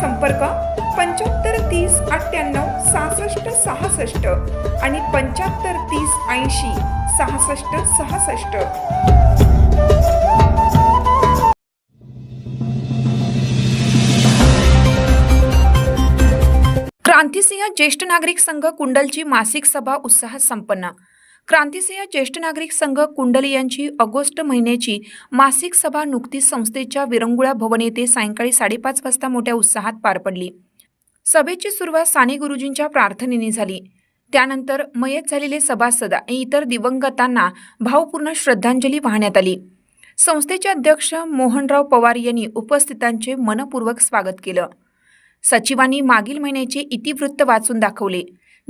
संपर्क पंच्याहत्तर तीस अठ्ठ्याण्णव सहासष्ट सहासष्ट आणि पंच्याहत्तर तीस ऐंशी सहासष्ट सहासष्ट. क्रांतिसिंह ज्येष्ठ नागरिक संघ कुंडलची मासिक सभा उत्साहात संपन्न. क्रांतिसिंह ज्येष्ठ नागरिक संघ कुंडली यांची ऑगस्ट महिन्याची मासिक सभा नुकतीच संस्थेच्या विरंगुळा भवन येथे सायंकाळी साडेपाच वाजता मोठ्या उत्साहात पार पडली. सभेची सुरुवात साने गुरुजींच्या प्रार्थनेने झाली. त्यानंतर मयत झालेले सभासद आणि इतर दिवंगतांना भावपूर्ण श्रद्धांजली वाहण्यात आली. संस्थेचे अध्यक्ष मोहनराव पवार यांनी उपस्थितांचे मनपूर्वक स्वागत केलं. सचिवांनी मागील महिन्याचे इतिवृत्त वाचून दाखवले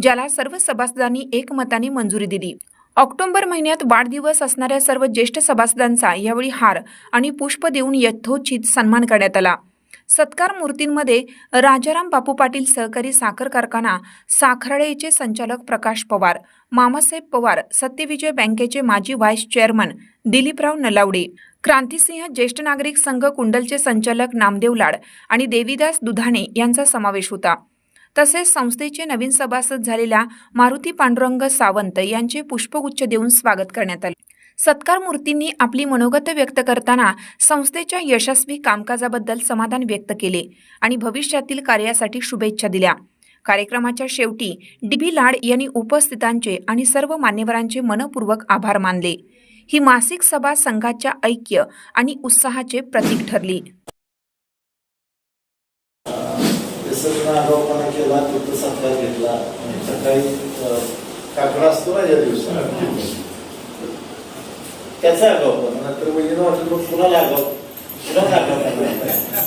ज्याला सर्व सभासदांनी एकमताने मंजुरी दिली. ऑक्टोबर महिन्यात वाढदिवस असणाऱ्या सर्व ज्येष्ठ सभासदांचा यावेळी हार आणि पुष्प देऊन यथोचित सन्मान करण्यात आला. सत्कार मूर्तींमध्ये राजाराम बापू पाटील सहकारी साखर कारखाना साखराळेचे संचालक प्रकाश पवार मामासाहेब पवार सत्यविजय बँकेचे माजी व्हाईस चेअरमन दिलीपराव नलावडे क्रांतिसिंह ज्येष्ठ नागरिक संघ कुंडलचे संचालक नामदेव लाड आणि देवीदास दुधाणे यांचा समावेश होता. तसेच संस्थेचे नवीन सभासद झालेल्या मारुती पांडुरंग सावंत यांचे पुष्पगुच्छ देऊन स्वागत करण्यात आले. सत्कार मूर्तींनी आपली मनोगत व्यक्त करताना संस्थेच्या यशस्वी कामकाजाबद्दल समाधान व्यक्त केले आणि भविष्यातील कार्यासाठी शुभेच्छा दिल्या. कार्यक्रमाच्या शेवटी डीबी लाड यांनी उपस्थितांचे आणि सर्व मान्यवरांचे मनपूर्वक आभार मानले. ही मासिक सभा संघाच्या ऐक्य आणि उत्साहाचे प्रतीक ठरली. जसं आगाऊपणा केला तिथं सत्कार घेतला. सकाळी काकडा असतो ना या दिवसात. त्याचा आगाऊपणा. नंतर वहिनीनं वाटलं मग कुणाला आगाव कुणाला आगाव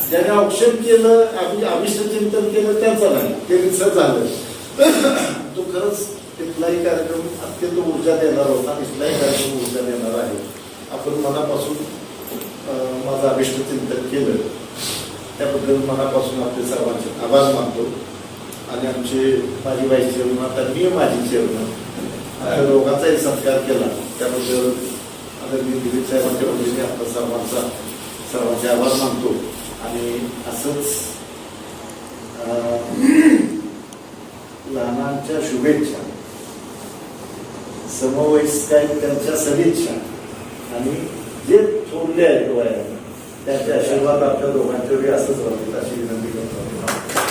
ज्याने औक्षण केलं आम्ही अभिष्ट चिंतन केलं त्याचा नाही. ते रिसर झालं. तो खरंच तिथलाही कार्यक्रम अत्यंत ऊर्जा देणार होता तिथलाही कार्यक्रम ऊर्जा देणार आहे. आपण मनापासून माझं अभिष्ट चिंतन केलं. त्याबद्दल मनापासून आपले सर्वांचे आभार मानतो. आणि आमचे माझी वाईस चेअरमन आता मी माझी चेअरमन दोघांचाही सत्कार केला. त्याबद्दल आदरणीय दिलीप साहेबांच्या वतीने आपला सर्वांचा सर्वांचे आभार मानतो. आणि असंच अं, लहानांच्या शुभेच्छा समवयस्कांच्या सदिच्छा आणि जे थोरले आहेत वयाला त्यांचे आशीर्वाद आपल्या दोघांच्या वेळी असंच राहतील अशी विनंती करतो.